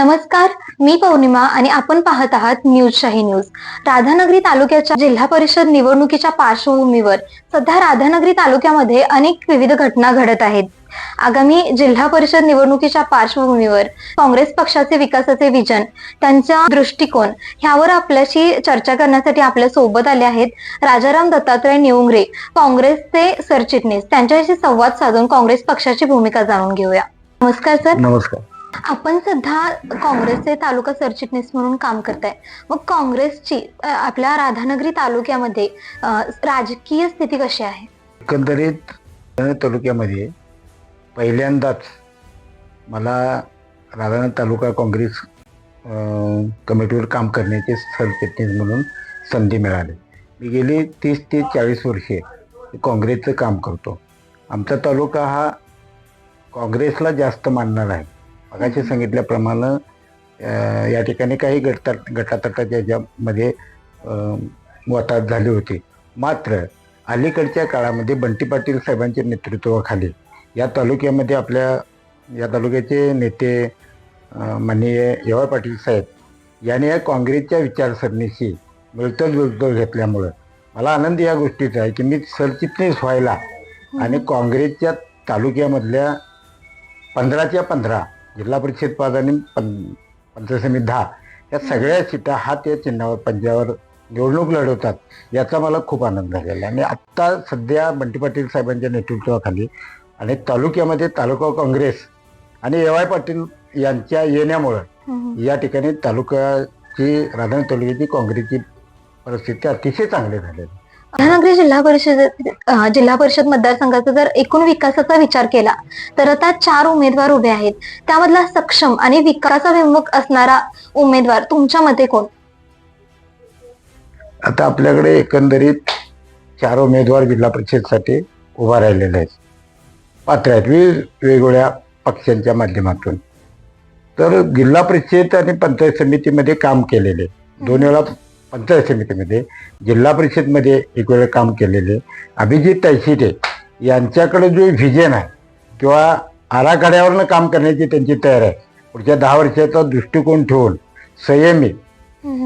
नमस्कार मी पौर्णिमा आणि आपण पाहत आहात न्यूज शाही न्यूज. राधानगरी तालुक्याच्या जिल्हा परिषद निवडणुकीच्या पार्श्वभूमीवर सध्या राधानगरी तालुक्यामध्ये अनेक विविध घटना घडत आहेत. आगामी जिल्हा परिषद निवडणुकीच्या पार्श्वभूमीवर काँग्रेस पक्षाचे विकासाचे विजन त्यांचा दृष्टिकोन ह्यावर आपल्याशी चर्चा करण्यासाठी आपल्यासोबत आले आहेत राजाराम दत्तात्रय निवंगरे काँग्रेसचे सरचिटणीस. त्यांच्याशी संवाद साधून काँग्रेस पक्षाची भूमिका जाणून घेऊया. नमस्कार सर. नमस्कार. आपण सध्या काँग्रेसचे तालुका सरचिटणीस म्हणून काम करताय. मग काँग्रेसची आपल्या राधानगरी तालुक्यामध्ये राजकीय स्थिती कशी आहे? एकंदरीत तालुक्यामध्ये पहिल्यांदाच मला राधानगरी तालुका काँग्रेस कमिटीवर काम करण्याचे सरचिटणीस म्हणून संधी मिळाली. मी गेली तीस ते चाळीस वर्षे काँग्रेसचं काम करतो. आमचा तालुका हा काँग्रेसला जास्त मानणार आहे. मगाशी सांगितल्याप्रमाणे या ठिकाणी काही गट गटातटाच्या याच्यामध्ये वाताहत झाली होती. मात्र अलीकडच्या काळामध्ये बंटी पाटील साहेबांच्या नेतृत्वाखाली या तालुक्यामध्ये आपल्या या तालुक्याचे नेते माननीय यवा पाटील साहेब यांनी या काँग्रेसच्या विचारसरणीशी मिळतं जुळतं घेतल्यामुळं मला आनंद या गोष्टीचा आहे की मी सरचिटणीस व्हायला आणि काँग्रेसच्या तालुक्यामधल्या पंधराच्या पंधरा जिल्हा परिषद पद आणि पं पंचायत समिती दहा या सगळ्या सीटा हा त्या चिन्हावर पंजावर निवडणूक लढवतात याचा मला खूप आनंद झालेला. आणि आत्ता सध्या बंटी पाटील साहेबांच्या नेतृत्वाखाली आणि तालुक्यामध्ये तालुका काँग्रेस आणि ए वाय पाटील यांच्या येण्यामुळं या ठिकाणी तालुक्याची राधानगरी तालुक्याची काँग्रेसची परिस्थिती अतिशय चांगली झालेली रत्नागिरी जिल्हा परिषद जिल्हा परिषद मतदारसंघाचा जर एकूण विकासाचा विचार केला तर आता चार उमेदवार उभे आहेत. त्यामधला सक्षम आणि विकासाभिमुख असणारा उमेदवार तुमच्या मते कोण? आता आपल्याकडे एकंदरीत चार उमेदवार जिल्हा परिषदसाठी उभा राहिलेले आहेत. पात्र आहेत वेगवेगळ्या पक्षांच्या माध्यमातून. तर जिल्हा परिषद आणि पंचायत समितीमध्ये काम केलेले दोन वेळा पंचायत समितीमध्ये जिल्हा परिषदमध्ये एक वेळा काम केलेले अभिजित तैशिटे यांच्याकडे जो व्हिजन आहे किंवा आराखड्यावरनं काम करण्याची त्यांची तयारी आहे. पुढच्या दहा वर्षाचा दृष्टिकोन ठेवून संयमी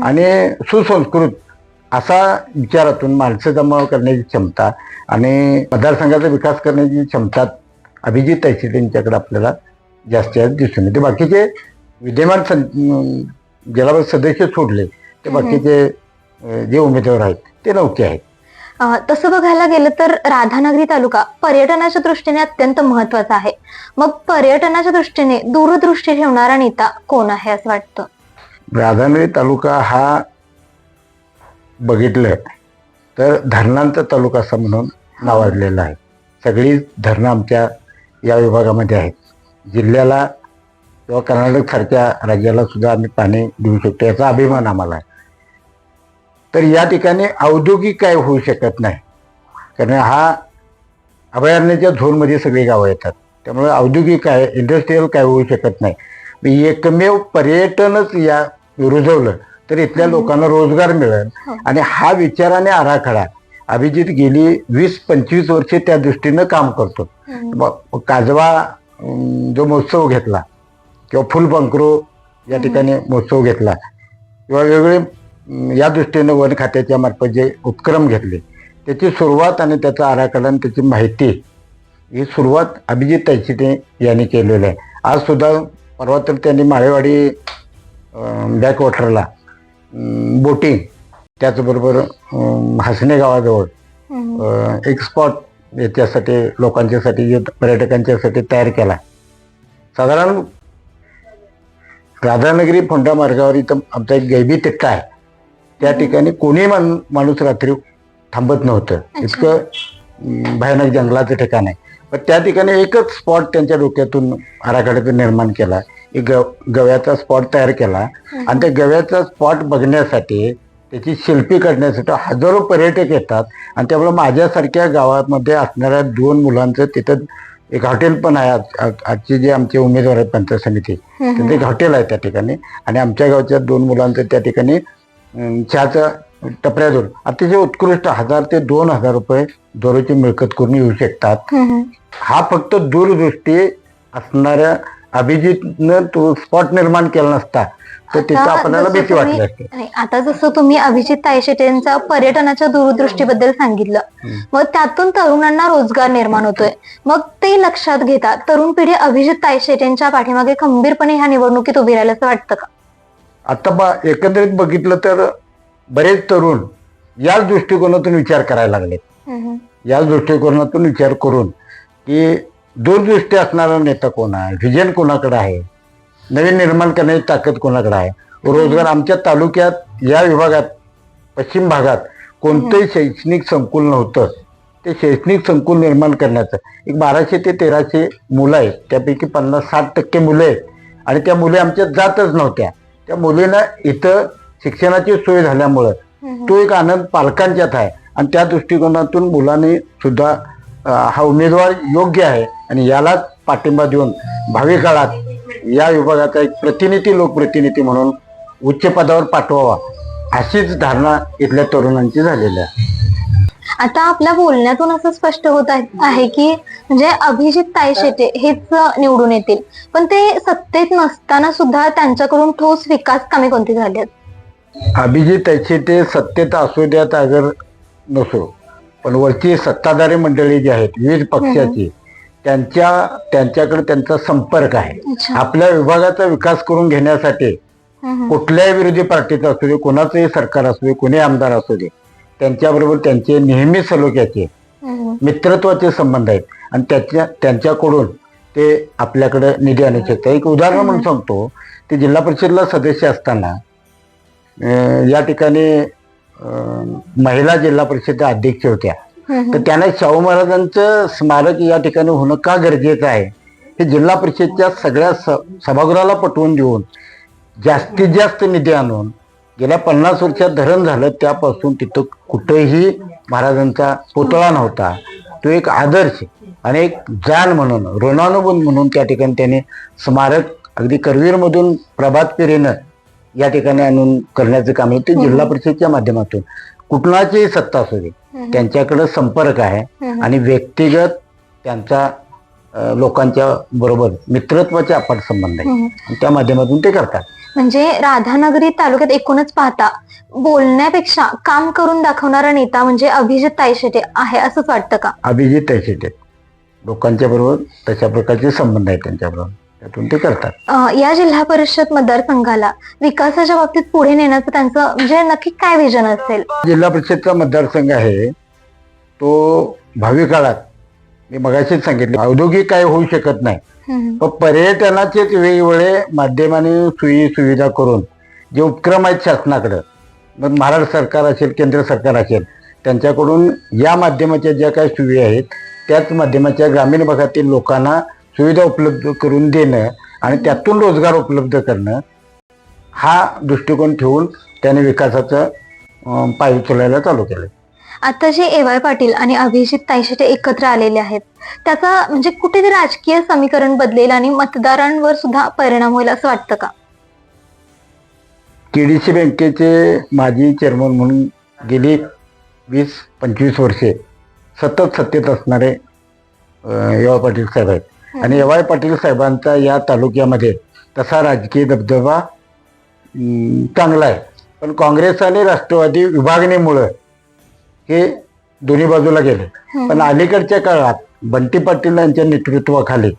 आणि सुसंस्कृत असा विचारातून माणसं जमा करण्याची क्षमता आणि मतदारसंघाचा विकास करण्याची क्षमता अभिजित तैशिट यांच्याकडे आपल्याला जास्तीत जास्त दिसून येते. बाकीचे विद्यमान सं ज्याला सदस्य सोडले ते. बाकीचे जे उमेदवार आहेत ते नौके आहेत. अ, तसं बघायला गेलं तर राधानगरी तालुका पर्यटनाच्या दृष्टीने अत्यंत महत्त्वाचा आहे. मग पर्यटनाच्या दृष्टीने दूरदृष्टी ठेवणारा नेता कोण आहे असं वाटतं? राधानगरी तालुका हा बघितलं तर धरणांचा तालुका असा म्हणून नावाजलेला आहे. सगळी धरणं आमच्या या विभागामध्ये आहेत. जिल्ह्याला किंवा कर्नाटक सारख्या राज्याला सुद्धा आम्ही पाणी देऊ शकतो याचा अभिमान आम्हाला आहे. तर या ठिकाणी औद्योगिक काय होऊ शकत नाही. कारण हा अभयारण्याच्या झोनमध्ये सगळी गावं येतात. त्यामुळे औद्योगिक काय इंडस्ट्रीयल काय होऊ शकत नाही. एकमेव पर्यटनच या रुजवलं तर इथल्या. लोकांना रोजगार मिळेल. हो. आणि हा विचार आणि आराखडा. अभिजित गेली वीस पंचवीस वर्षे त्या दृष्टीनं काम करतो. काजवा जो महोत्सव घेतला किंवा फुलबंकरो या ठिकाणी महोत्सव घेतला किंवा वेगवेगळे या दृष्टीनं वन खात्याच्या मार्फत जे उपक्रम घेतले त्याची सुरुवात आणि त्याचा आराखडा आणि त्याची माहिती ही सुरुवात अभिजित तैशिते यांनी केलेली आहे. आज सुद्धा परवा तर त्यांनी माळेवाडी बॅकवॉटरला बोटिंग त्याचबरोबर हसणे गावाजवळ एक स्पॉट याच्यासाठी लोकांच्यासाठी जे पर्यटकांच्यासाठी तयार केला. साधारण राधानगरी फोंडा मार्गावर इथं आमचा एक गैबी तिट्टा आहे. त्या ठिकाणी कोणी मान माणूस रात्री थांबत नव्हतं. इतकं अं, भयानक जंगलाचं ठिकाण आहे. पण त्या ठिकाणी एकच स्पॉट त्यांच्या डोक्यातून आराखड्यातून निर्माण केला. एक गव गव्याचा स्पॉट तयार केला. आणि त्या गव्याचा स्पॉट बघण्यासाठी त्याची शिल्पी करण्यासाठी हजारो पर्यटक येतात. आणि त्यामुळे माझ्यासारख्या गावामध्ये असणाऱ्या दोन मुलांचं तिथं एक हॉटेल पण आहे. आज- आज- आजचे जे आमचे उमेदवार आहेत पंचायत समिती त्यांचं एक हॉटेल आहे त्या ठिकाणी. आणि आमच्या गावच्या दोन मुलांचं त्या ठिकाणी अं, चहाच्या टपऱ्याजवळ अतिशय उत्कृष्ट हजार ते दोन हजार रुपये दररोजची मिळकत करून येऊ शकतात. हा फक्त दूरदृष्टी असणाऱ्या अभिजितनं तो स्पॉट निर्माण केला नसता. तर तिथं आता आपल्याला जसं भीती तुम्ही- वाटली असते. नाही, आता जसं तुम्ही अभिजित तायशेटेंच्या पर्यटनाच्या दूरदृष्टीबद्दल सांगितलं. मग त्यातून तरुणांना रोजगार निर्माण होतोय. मग ते लक्षात घेता तरुण पिढी अभिजित तायशेटेंच्या पाठीमागे खंबीरपणे ह्या निवडणुकीत उभी राहिलं असं वाटतं का? आता बा एकंदरीत बघितलं तर बरेच तरुण याच दृष्टिकोनातून विचार करायला लागले हम्म. याच दृष्टिकोनातून विचार करून की दूरदृष्टी असणारा नेता कोण आहे? व्हिजन कोणाकडे आहे? नवीन निर्माण करण्याची ताकद कोणाकडे आहे? रोजगार आमच्या तालुक्यात या विभागात पश्चिम भागात कोणतंही शैक्षणिक संकुल नव्हतं. ते शैक्षणिक संकुल निर्माण करण्याचं. एक बाराशे ते तेराशे मुलं आहेत. त्यापैकी पन्नास साठ टक्के मुलं आहेत. आणि त्या मुली आमच्यात जातच नव्हत्या. त्या मुलींना इथं शिक्षणाची सोय झाल्यामुळं. तो एक आनंद पालकांच्यात आहे. आणि त्या दृष्टिकोनातून मुलांनी सुद्धा हा उमेदवार योग्य आहे. आणि यालाच पाठिंबा देऊन भावी काळात या विभागाचा एक प्रतिनिधी लोकप्रतिनिधी म्हणून उच्च पदावर पाठवावा अशीच धारणा इथल्या तरुणांची झालेली आहे. आता आपल्या बोलण्यातून असं स्पष्ट होत आहे की म्हणजे अभिजित तायशेटे हेच निवडून येतील. पण ते सत्तेत नसताना सुद्धा त्यांच्याकडून ठोस विकास कामे कोणती झाली आहेत? अभिजित ते सत्तेत असू द्यात अगर नसो पण वरची सत्ताधारी मंडळी जी आहेत विविध पक्षाची त्यांच्या त्यांच्याकडे त्यांचा संपर्क आहे. आपल्या विभागाचा विकास करून घेण्यासाठी. कुठल्याही विरोधी पार्टीचा असू दे कोणाचंही सरकार असू दे कोणी आमदार असू दे त्यांच्याबरोबर त्यांचे नेहमी सलोख्याचे हम्म. मित्रत्वाचे संबंध आहेत. आणि त्याच्या त्यांच्याकडून ते आपल्याकडे निधी आणू शकतात एक उदाहरण म्हणून सांगतो. ते जिल्हा परिषदला सदस्य असताना या ठिकाणी महिला जिल्हा परिषद अध्यक्ष होत्या. तर त्यांना शाहू महाराजांचं स्मारक या ठिकाणी होणं का गरजेचं आहे? हे जिल्हा परिषदच्या सगळ्या सभागृहाला पटवून देऊन जास्तीत जास्त निधी आणून गेल्या पन्नास वर्षात धरण झालं त्यापासून तिथं कुठेही महाराजांचा पुतळा नव्हता. तो एक आदर्श आणि एक जाण म्हणून ऋणानुबंध म्हणून त्या ठिकाणी त्यांनी स्मारक अगदी करवीरमधून प्रभात पेरेनं या ठिकाणी आणून करण्याचं काम आहे ते जिल्हा परिषदच्या माध्यमातून. कुठलाचीही सत्ता असू दे. त्यांच्याकडे संपर्क आहे. आणि व्यक्तिगत त्यांचा लोकांच्या बरोबर मित्रत्वाचे अपाट संबंध आहे त्या माध्यमातून ते करतात. म्हणजे राधानगरी तालुक्यात एकूणच पाहता बोलण्यापेक्षा काम करून दाखवणारा नेता म्हणजे अभिजित तायशेटे आहे असंच वाटतं का? अभिजित तैशिटे लोकांच्या बरोबर तशा प्रकारचे संबंध आहेत त्यांच्याबरोबर. त्यातून ते करतात. अं, या जिल्हा परिषद मतदारसंघाला विकासाच्या बाबतीत पुढे नेण्याचं त्यांचं म्हणजे नक्की काय विजन असेल? जिल्हा परिषदचा मतदारसंघ आहे तो भावी काळात मी मगाशीच सांगितले औद्योगिक काय होऊ शकत नाही. पण पर्यटनाचेच वेगवेगळे माध्यमाने सोयी सुविधा करून जे उपक्रम आहेत शासनाकडं मग महाराष्ट्र सरकार असेल केंद्र सरकार असेल त्यांच्याकडून या माध्यमाच्या ज्या काही सुविधा आहेत त्याच माध्यमाच्या ग्रामीण भागातील लोकांना सुविधा उपलब्ध करून देणं आणि त्यातून रोजगार उपलब्ध करणं हा दृष्टिकोन ठेवून त्याने विकासाचं पाय उचलायला चालू केलं आता जे ए वाय पाटील आणि अभिजित तायशेटे एकत्र आलेले आहेत त्याचा म्हणजे कुठेतरी राजकीय समीकरण बदलेल आणि मतदारांवर सुद्धा परिणाम होईल असं वाटतं का? केडीसी बँकेचे माजी चेअरमन म्हणून गेली वीस पंचवीस वर्षे. सतत सत्तेत असणारे एवाय पाटील साहेब आहेत. आणि एवाय पाटील साहेबांचा या तालुक्यामध्ये तसा राजकीय दबदबा चांगला आहे. पण काँग्रेस आणि राष्ट्रवादी विभागणीमुळं हे दोन्ही बाजूला गेले. पण अलीकडच्या काळात बंटी पाटील यांच्या नेतृत्वाखाली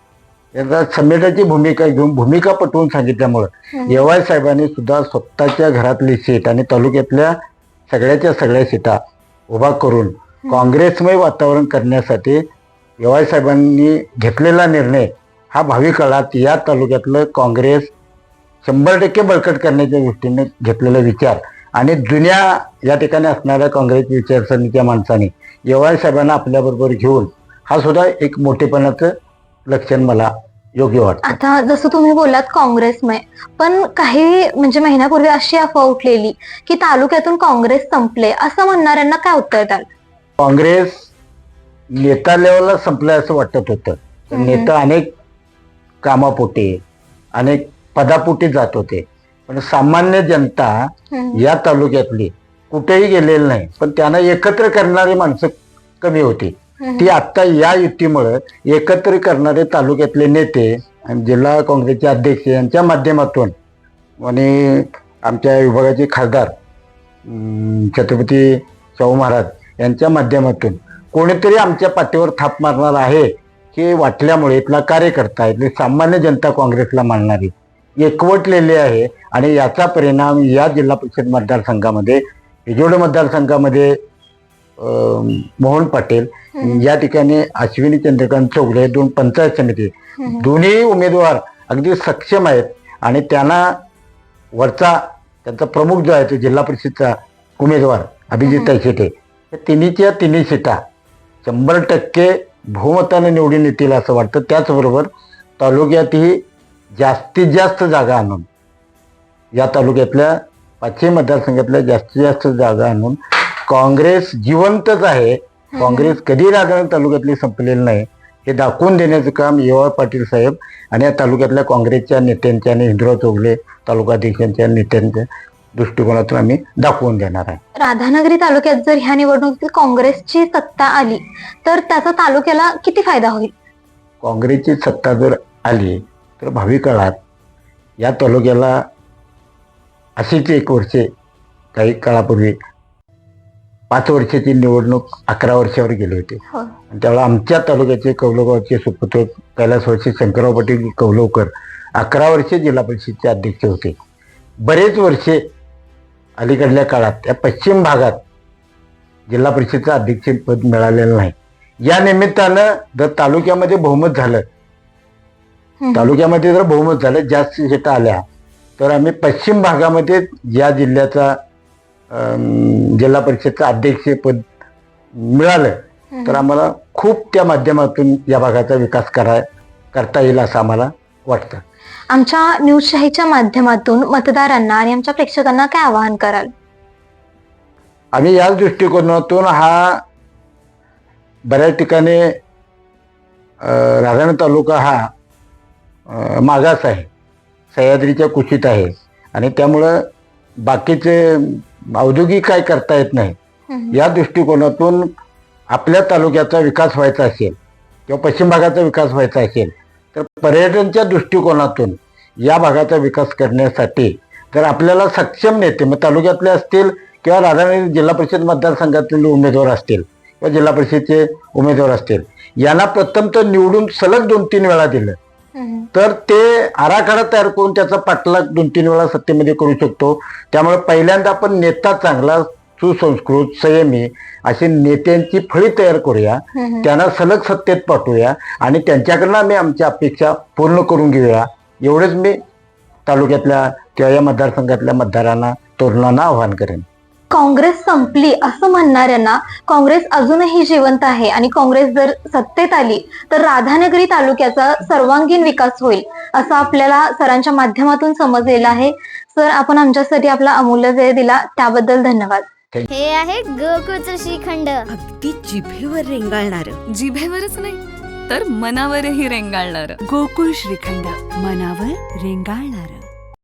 समेटाची भूमिका घेऊन भूमिका पटवून सांगितल्यामुळं येवाय साहेबांनी सुद्धा स्वतःच्या घरातली सीट आणि तालुक्यातल्या सगळ्याच्या सगळ्या सीटा उभा करून काँग्रेसमय वातावरण करण्यासाठी येवाय साहेबांनी घेतलेला निर्णय हा भावी काळात या तालुक्यातलं काँग्रेस शंभर टक्के बळकट करण्याच्या दृष्टीने घेतलेला विचार आणि जुन्या या ठिकाणी असणाऱ्या काँग्रेस विचारसरणीच्या माणसाने येवाय साहेबांना आपल्याबरोबर घेऊन हा सुद्धा एक मोठेपणाचं लक्षण मला योग्य वाटतं. आता जसं तुम्ही बोलात काँग्रेसमय पण काही म्हणजे महिन्यापूर्वी अशी अफवा उठलेली की तालुक्यातून काँग्रेस संपले असं म्हणणाऱ्यांना काय उत्तर द्याल? काँग्रेस नेता लेवलला संपलंय असं वाटत होतं. पण. नेता अनेक कामापोटी अनेक पदापोटी जात होते. पण सामान्य जनता. या तालुक्यातली कुठेही गेलेली नाही पण त्यांना एकत्र करणारी माणसं कमी होती ती आत्ता या युतीमुळे एकत्र करणारे तालुक्यातले नेते आणि जिल्हा काँग्रेसचे अध्यक्ष यांच्या माध्यमातून आणि आमच्या विभागाचे खासदार छत्रपती शाहू महाराज यांच्या माध्यमातून कोणीतरी आमच्या पाठीवर थाप मारणार आहे हे वाटल्यामुळे इथला कार्यकर्ता इथली सामान्य जनता काँग्रेसला मानणारी एकवटलेली आहे. आणि याचा परिणाम या जिल्हा परिषद मतदारसंघामध्ये हिजोड मतदारसंघामध्ये मोहन पाटील या ठिकाणी अश्विनी चंद्रकांत चौगले हे दोन पंचायत समिती दोन्ही उमेदवार अगदी सक्षम आहेत. आणि त्यांना वरचा त्यांचा प्रमुख जो आहे तो जिल्हा परिषदचा उमेदवार अभिजित तैशेटे या तिन्हीच्या तिन्ही सीटा शंभर टक्के बहुमताने निवडून येतील असं वाटतं. त्याचबरोबर तालुक्यातही जास्तीत जास्त जागा आणून या तालुक्यातल्या पाचही मतदारसंघातल्या जास्तीत जास्त जागा आणून काँग्रेस जिवंतच आहे. काँग्रेस कधी राजधानी तालुक्यातली संपलेली नाही हे दाखवून देण्याचं काम युवा पाटील साहेब आणि या तालुक्यातल्या काँग्रेसच्या नेत्यांच्या आणि हिंदुराव चौगले तालुकाध्यक्षांच्या नेत्यांच्या दृष्टिकोनातून आम्ही दाखवून देणार आहे. राधानगरी तालुक्यात जर ह्या निवडणुकीत काँग्रेसची सत्ता आली तर त्याचा तालुक्याला किती फायदा होईल? काँग्रेसची सत्ता जर आली तर भावी काळात या तालुक्याला अशीच एक वर्षे काही काळापूर्वी पाच वर्षाची निवडणूक अकरा वर्षावर गेली होती हो. आणि त्यावेळेला आमच्या तालुक्याचे कौलगावचे सुपुत्र कैलासवर्षी शंकरराव पाटील कौलवकर अकरा वर्षे जिल्हा परिषदचे अध्यक्ष होते बरेच वर्षे अलीकडल्या काळात या पश्चिम भागात जिल्हा परिषदचं अध्यक्षपद मिळालेलं नाही या निमित्तानं जर तालुक्यामध्ये बहुमत झालं. तालुक्यामध्ये जर बहुमत झालं जास्त सीटा आल्या तर आम्ही पश्चिम भागामध्ये या जिल्ह्याचा जिल्हा परिषदचं अध्यक्षपद मिळालं तर आम्हाला खूप त्या माध्यमातून या भागाचा विकास करा करता येईल असं आम्हाला वाटतं. आमच्या न्यूजशाहीच्या माध्यमातून मतदारांना आणि आमच्या प्रेक्षकांना काय आवाहन कराल? आम्ही याच दृष्टिकोनातून हा बऱ्याच ठिकाणी राधानगरी तालुका हा मागास आहे सह्याद्रीच्या कुशीत आहे आणि त्यामुळं बाकीचे औद्योगिक काय करता येत नाही. या दृष्टिकोनातून आपल्या तालुक्याचा विकास व्हायचा असेल किंवा पश्चिम भागाचा विकास व्हायचा असेल तर पर्यटनच्या दृष्टिकोनातून या भागाचा विकास करण्यासाठी जर आपल्याला सक्षम नेते मग तालुक्यातले असतील किंवा राधानगरी जिल्हा परिषद मतदारसंघातील उमेदवार असतील किंवा जिल्हा परिषदचे उमेदवार असतील यांना प्रथम तर निवडून सलग दोन तीन वेळा दिलं. तर ते आराखडा तयार करून त्याचा पाठलाग दोन तीन वेळा सत्तेमध्ये करू शकतो. त्यामुळे पहिल्यांदा आपण नेता चांगला सुसंस्कृत संयमी अशी नेत्यांची फळी तयार करूया. त्यांना सलग सत्तेत पाठवूया आणि त्यांच्याकडनं आम्ही आमच्या अपेक्षा पूर्ण करून घेऊया. एवढंच मी तालुक्यातल्या किंवा या मतदारसंघातल्या मतदारांना तरुणांना आवाहन करेन. काँग्रेस संपली असं म्हणणाऱ्यांना काँग्रेस अजूनही जिवंत आहे. आणि काँग्रेस जर सत्तेत आली तर राधानगरी तालुक्याचा सर्वांगीण विकास होईल असं आपल्याला सरांच्या माध्यमातून समजलेलं आहे. सर आपण आमच्यासाठी आपला अमूल्य वेळ दिला. त्याबद्दल धन्यवाद. हे आहे गोकुळचं श्रीखंड अगदी जिभेवर रेंगाळणार. जिभेवरच नाही तर मनावरही रेंगाळणार. गोकुळ श्रीखंड मनावर रेंगाळणार.